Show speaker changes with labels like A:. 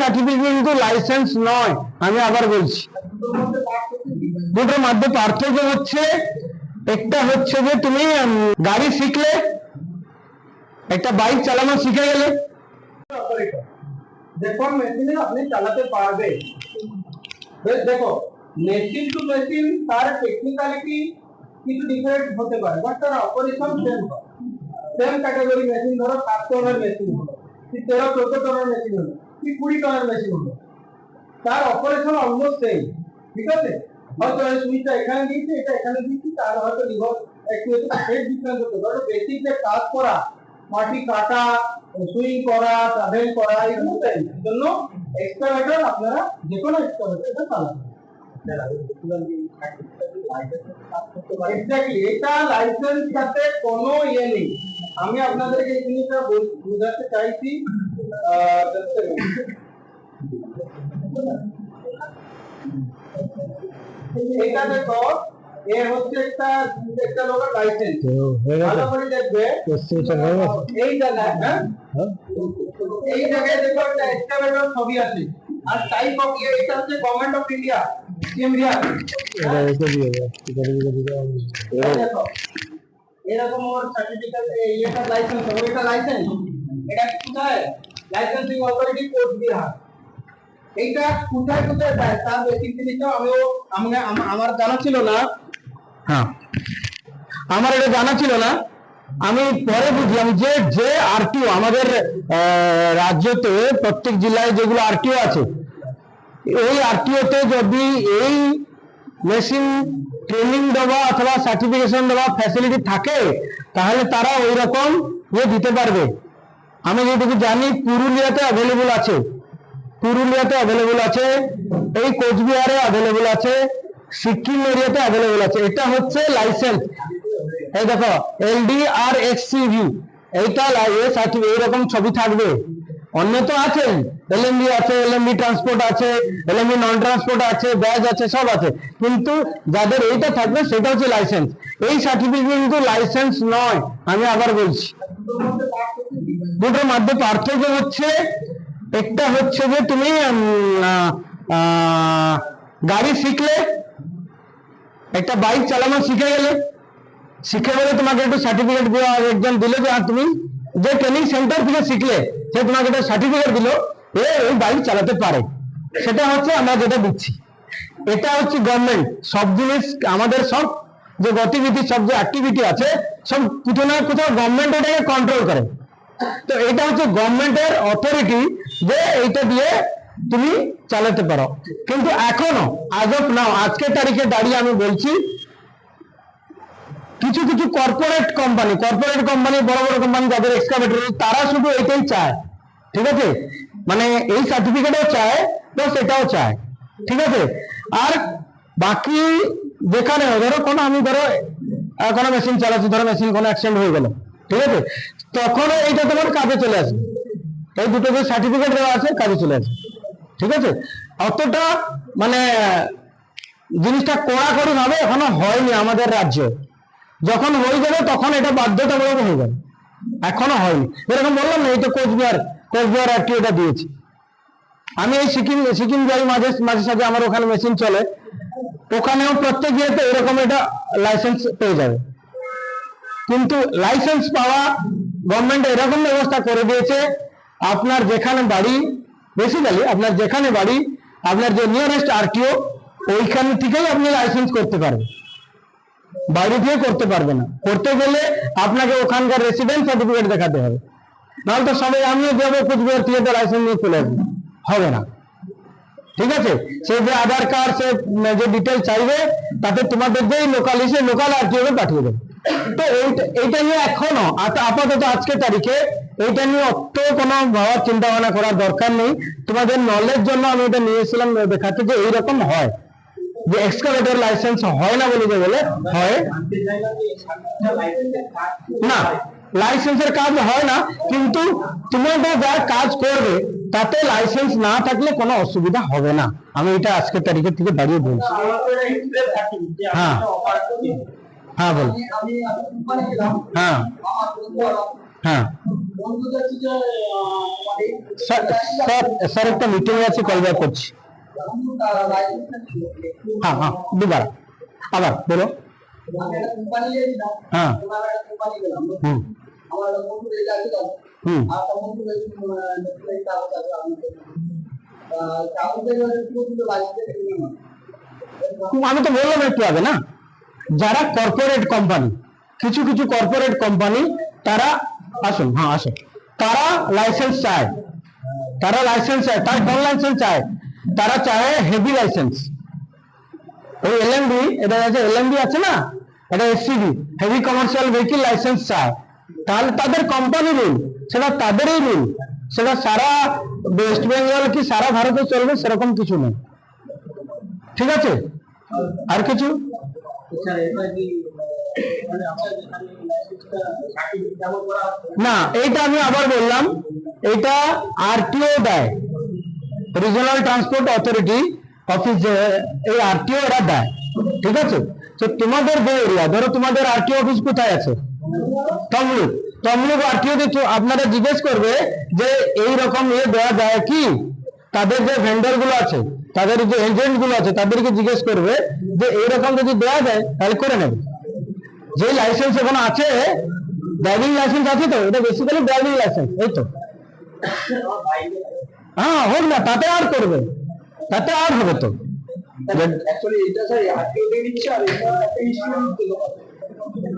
A: Certificate licence নয়, আমি আবার বলছি। দুটোর মধ্যে পার্থক্য হচ্ছে, একটা হচ্ছে যে তুমি গাড়ি শিখলে, একটা বাইক চালানো শিখে গেলে।
B: কোন মেশিনে আপনি চালাতে পারবে। দেখো মেশিন টু মেশিন তার টেকনিক্যালিটি কিছু ডিফারেন্ট হতে পারে বাট তার operation same same category machine ধরো সাত টনের মেশিন হলো তেরো, চোদ্দ টনের মেশিন হলো। কি কুড়ি টনের হলো তার অপারেশন অলমোস্ট ঠিক আছে? হয়তো এই সুইচটা এখানে দিয়েছি, এটা এখানে তার হয়তো একটু একটু ডিফারেন্স বেসিক যে কাজ করা, মাটি কাটা সুইং করা ট্রাভেল করা এগুলো তাই জন্য এক্সকাভেটর আপনারা যে কোনো এক্সকাভেটর কোনো ইয়ে নেই। আমি আপনাদেরকে এই জিনিসটা বোঝাতে চাইছি আহ, just a minute। এটা দেখো এ হচ্ছে একটা একটা লোকের লাইসেন্স ভালো করে দেখবে। এই জায়গায় হ্যাঁ? এই জায়গায় দেখো একটা এক্সকাভেটর ছবি আছে। আর টাইপ অফ এটা হচ্ছে গভর্নমেন্ট অফ ইন্ডিয়া দেখো। এরকম ওর সার্টিফিকেট এটা লাইসেন্স এটা লাইসেন্স এটা কোথায়? Licensing authority court Bihar. এইটা কোথায় কোথায় দেয় তার বেসিক জিনিসটাও আমিও আমি, আমার জানা ছিল না।
A: হ্যাঁ। আমার এটা জানা ছিল না। আমি পরে বুঝলাম যে যে আরটিও আমাদের রাজ্যতে, প্রত্যেক জেলায় যেগুলো আরটিও আছে, এই আরটিওতে যদি এই মেশিন ট্রেনিং দেওয়া অথবা সার্টিফিকেশন দেওয়া ফ্যাসিলিটি থাকে, তাহলে তারা ওই রকম ইয়ে দিতে পারবে। আমি যেটুকু জানি, পুরুলিয়াতে অ্যাভেলেবল আছে। পুরুলিয়াতে অ্যাভেলেবল আছে, এই কোচবিহারে অ্যাভেলেবল আছে, সিকিম এরিয়াতে অ্যাভেলেবল আছে। এটা হচ্ছে লাইসেন্স এই দেখো এলডি আর এক্সসিভি এইটা সার্টিফিকেট এইরকম ছবি থাকবে। অন্য তো আছে। এলএমবি আছে এলএমবি ট্রান্সপোর্ট আছে এলএমবি নন ট্রান্সপোর্ট আছে ব্যাজ আছে, সব আছে। কিন্তু যাদের এইটা থাকবে, সেটা হচ্ছে লাইসেন্স এই সার্টিফিকেট কিন্তু লাইসেন্স নয়, আমি আবার বলছি। দুটোর মধ্যে পার্থক্য হচ্ছে, একটা হচ্ছে যে তুমি গাড়ি শিখলে, একটা বাইক চালানো শিখে গেলে। শিখে গেলে তোমাকে একটু সার্টিফিকেট দেওয়া একজন দিলে যে তুমি যে ট্রেনিং সেন্টার থেকে শিখলে, সে তোমাকে একটা সার্টিফিকেট দিল এ ওই বাইক চালাতে পারে। সেটা হচ্ছে আমরা যেটা দিচ্ছি। এটা হচ্ছে গভর্নমেন্ট সব জিনিস আমাদের সব যে গতিবিধি, সব যে অ্যাক্টিভিটি আছে, সব কোথাও না কোথাও গভর্নমেন্ট এটাকে কন্ট্রোল করে। তো এটা হচ্ছে গভর্নমেন্টের অথরিটি যে এইটা দিয়ে তুমি চালাতে পারো। কিন্তু এখনও আজ অফ নাও আজকের তারিখে দাঁড়িয়ে আমি বলছি, কিছু কিছু কর্পোরেট কোম্পানি কর্পোরেট কোম্পানি বড় বড় কোম্পানি যাদের এক্সকাভেটর তারা শুধু এটাই চায়। ঠিক আছে? মানে এই সার্টিফিকেটও চায় প্লাস এটাও চায়। ঠিক আছে? আর বাকি যেখানে ধরো কোনো আমি ধরো কোনো মেশিন চালাচ্ছি ধরো মেশিন কোনো অ্যাক্সিডেন্ট হয়ে গেল ঠিক আছে তখন এইটা তোমার কাজে চলে আসবে এই দুটো যে সার্টিফিকেট দেওয়া আছে কাজে চলে আসবে ঠিক আছে অতটা মানে জিনিসটা কড়াকড়ি ভাবে এখনও হয়নি আমাদের রাজ্যে যখন হয়ে যাবে তখন এটা বাধ্যতামূলক হয়ে যাবে এখনও হয়নি এরকম বললাম না এই তো কোচবিহার কোচবিহার একটি এটা দিয়েছে আমি এই সিকিম সিকিম যাই, মাঝে মাঝে সাঝে আমার ওখানে মেশিন চলে। ওখানেও প্রত্যেক ইয়েতে এরকম এটা লাইসেন্স পেয়ে যাবে। কিন্তু লাইসেন্স পাওয়া গভর্নমেন্ট এরকম ব্যবস্থা করে দিয়েছে, আপনার যেখানে বাড়ি বেসিক্যালি আপনার যেখানে বাড়ি, আপনার যে নিয়ারেস্ট আরটিও ওইখান থেকেই আপনি লাইসেন্স করতে পারবেন। বাইরে দিয়ে করতে পারবে না। করতে গেলে আপনাকে ওখানকার রেসিডেন্ট সার্টিফিকেট দেখাতে হবে। নাহলে তো সবাই, আমিও যাব কুচবিহার থেকে লাইসেন্স নিয়ে চলে আসব। হবে না। ঠিক আছে? সে যে আধার কার্ড সে যে ডিটেল চাইবে, তাতে তোমাদের যে লোকাল এসে লোকাল আর কি পাঠিয়ে দেবে। তো এইটা নিয়ে এখনও আপাতত আজকের তারিখে, এইটা নিয়ে অত কোনো ভাবার চিন্তা ভাবনা করার দরকার নেই। তোমাদের নলেজ জন্য আমি এটা নিয়ে এসেছিলাম দেখাতে যে এইরকম হয়। যে এক্সকাভেটর লাইসেন্স হয় না বলে বলে, হয়। না লাইসেন্সের কাজ হয় না, কিন্তু তোমাদের যা কাজ করবে, তাতে লাইসেন্স না থাকলে কোনো অসুবিধা হবে না। আমি এটা আজকের তারিখের থেকে দাঁড়িয়ে বলছি। হ্যাঁ। হ্যাঁ বল। হ্যাঁ। হ্যাঁ। স্যার একটা মিটিং আছে কল ব্যাক করছি। হ্যাঁ হ্যাঁ দুবার। আবার, বলো। হ্যাঁ।
B: তোমার
A: হুম।
B: আমি
A: তো বললাম একটু আগে না যারা কর্পোরেট কোম্পানি কিছু কিছু কর্পোরেট কোম্পানি তারা আসুন হ্যাঁ আসুন। তারা লাইসেন্স চায় তারা লাইসেন্স চায় তার কোন লাইসেন্স চায় তারা চায় হেভি লাইসেন্স ওই এলএমবি এটা আছে এলএমবি আছে না? এটা SCV heavy commercial vehicle licence চায়। তাহলে তাদের কোম্পানি রুল সেটা তাদেরই রুল সেটা সারা ওয়েস্ট বেঙ্গল কি সারা ভারতে চলবে সেরকম কিছু নেই। ঠিক আছে? আর কিছু? না, এইটা আমি আবার বললাম এটা আরটিও দেয়। রিজনাল ট্রান্সপোর্ট অথরিটি অফিস এই আরটিও এরা দেয়। ঠিক আছে? তো তোমাদের যে এরিয়া ধরো তোমাদের আরটিও অফিস কোথায় আছে? তমলুক তমলুক তে আপনারা জিজ্ঞেস করবে যে এই রকম ইয়ে দেওয়া যায় কি? তাদের যে ভেন্ডরগুলো আছে, তাদের যে এজেন্টগুলো আছে, তাদেরকে জিজ্ঞেস করবে যে এইরকম যদি দেওয়া যায়, তাহলে করে নেবে। যে লাইসেন্স এখন আছে ড্রাইভিং লাইসেন্স আছে তো, এটা বেসিক্যালি ড্রাইভিং লাইসেন্স এই তো। হ্যাঁ হোক না, তাতে আর করবে, তাতে আর হবে তো।